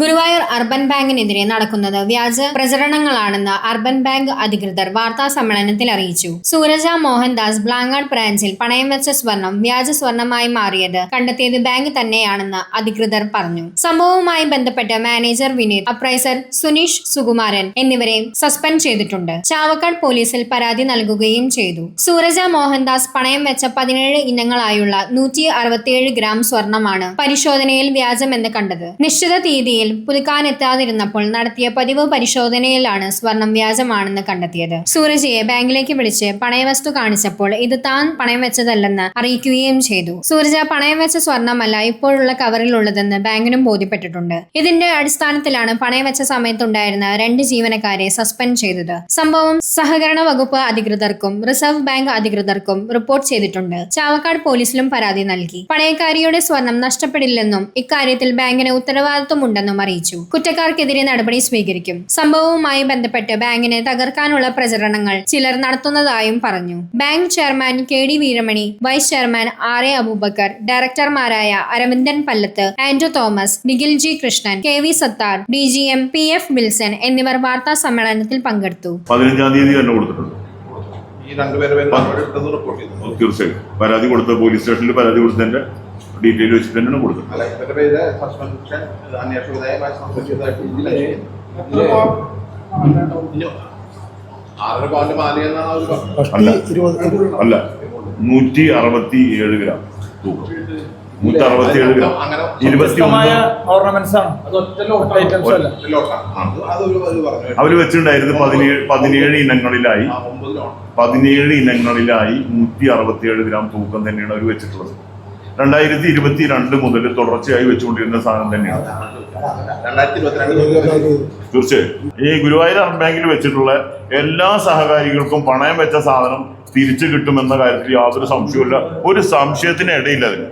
Guruvayur urban ബാങ്കിനെതിരെ നടക്കുന്നത് വ്യാജ പ്രചരണങ്ങളാണെന്ന് urban bank അധികൃതർ വാർത്താ സമ്മേളനത്തിൽ അറിയിച്ചു. സൂരജ മോഹൻദാസ് ബ്ലാങ്ങാട് ബ്രാഞ്ചിൽ പണയം വെച്ച സ്വർണം വ്യാജ സ്വർണമായി മാറിയത് കണ്ടെത്തിയത് ബാങ്ക് തന്നെയാണെന്ന് അധികൃതർ പറഞ്ഞു. സംഭവവുമായി ബന്ധപ്പെട്ട് മാനേജർ വിനീത് അപ്രൈസർ സുനീഷ് സുകുമാരൻ എന്നിവരെ സസ്പെൻഡ് ചെയ്തിട്ടുണ്ട്. ചാവക്കാട് പോലീസിൽ പരാതി നൽകുകയും ചെയ്തു. സൂരജ മോഹൻദാസ് പണയം വെച്ച പതിനേഴ് ഇനങ്ങളായുള്ള നൂറ്റി ഗ്രാം സ്വർണമാണ് പരിശോധനയിൽ വ്യാജമെന്ന് കണ്ടത്. നിശ്ചിത തീയതിയിൽ പുതുക്കാനെത്താതിരുന്നപ്പോൾ നടത്തിയ പതിവ് പരിശോധനയിലാണ് സ്വർണം വ്യാജമാണെന്ന് കണ്ടെത്തിയത്. സൂരജയെ ബാങ്കിലേക്ക് വിളിച്ച് പണയവസ്തു കാണിച്ചപ്പോൾ ഇത് താൻ പണയം വെച്ചതല്ലെന്ന് അറിയിക്കുകയും ചെയ്തു. സൂരജ പണയം വെച്ച സ്വർണമല്ല ഇപ്പോഴുള്ള കവറിലുള്ളതെന്ന് ബാങ്കിനും ബോധ്യപ്പെട്ടിട്ടുണ്ട്. ഇതിന്റെ അടിസ്ഥാനത്തിലാണ് പണയം വെച്ച സമയത്തുണ്ടായിരുന്ന രണ്ട് ജീവനക്കാരെ സസ്പെൻഡ് ചെയ്തത്. സംഭവം സഹകരണ വകുപ്പ് അധികൃതർക്കും റിസർവ് ബാങ്ക് അധികൃതർക്കും റിപ്പോർട്ട് ചെയ്തിട്ടുണ്ട്. ചാവക്കാട് പോലീസിലും പരാതി നൽകി. പണയക്കാരിയുടെ സ്വർണം നഷ്ടപ്പെടില്ലെന്നും ഇക്കാര്യത്തിൽ ബാങ്കിന് ഉത്തരവാദിത്വമുണ്ടെന്നും അറിയിച്ചു. കുറ്റക്കാർക്കെതിരെ നടപടി സ്വീകരിക്കും. സംഭവവുമായി ബന്ധപ്പെട്ട് ബാങ്കിനെ തകർക്കാനുള്ള പ്രചരണങ്ങൾ ചിലർ നടത്തുന്നതായും പറഞ്ഞു. Bank chairman K D Veeramani vice chairman R A Aboobacker ഡയറക്ടർമാരായ Aravindan Pallath Andrew Thomas Nikhil G Krishnan K V Sathar D G M P F Wilson എന്നിവർ വാർത്താ സമ്മേളനത്തിൽ പങ്കെടുത്തു. പതിനഞ്ചാം തീയതി തന്നെ കൊടുത്തിട്ടുണ്ട്. ഈ രണ്ടുപേരെ തീർച്ചയായും. പരാതി കൊടുത്ത പോലീസ് സ്റ്റേഷനിൽ പരാതി കൊടുത്തതിന്റെ ഡീറ്റെയിൽ വെച്ചിട്ട് തന്നെയാണ് കൊടുക്കുന്നത്. അല്ല നൂറ്റി അറുപത്തി ഏഴ് ഗ്രാം തൂക്കം. നൂറ്റി അറുപത്തി ഏഴ് ഗ്രാം അങ്ങനെ ഇരുപത്തി അവർ വെച്ചിട്ടുണ്ടായിരുന്നു പതിനേഴ് പതിനേഴ് ഇനങ്ങളിലായി. പതിനേഴ് ഇനങ്ങളിലായി നൂറ്റി അറുപത്തിയേഴ് ഗ്രാം തൂക്കം തന്നെയാണ് അവർ വെച്ചിട്ടുള്ളത്. രണ്ടായിരത്തി ഇരുപത്തി രണ്ട് മുതൽ തുടർച്ചയായി വെച്ചുകൊണ്ടിരുന്ന സാധനം തന്നെയാണ്. തീർച്ചയായും. ഈ ഗുരുവായൂർ ബാങ്കിൽ വെച്ചിട്ടുള്ള എല്ലാ സഹകാരികൾക്കും പണയം വെച്ച സാധനം തിരിച്ചു കിട്ടുമെന്ന കാര്യത്തിൽ യാതൊരു സംശയവുമില്ല. ഒരു സംശയത്തിന് ഇടയില്ല അതിന്.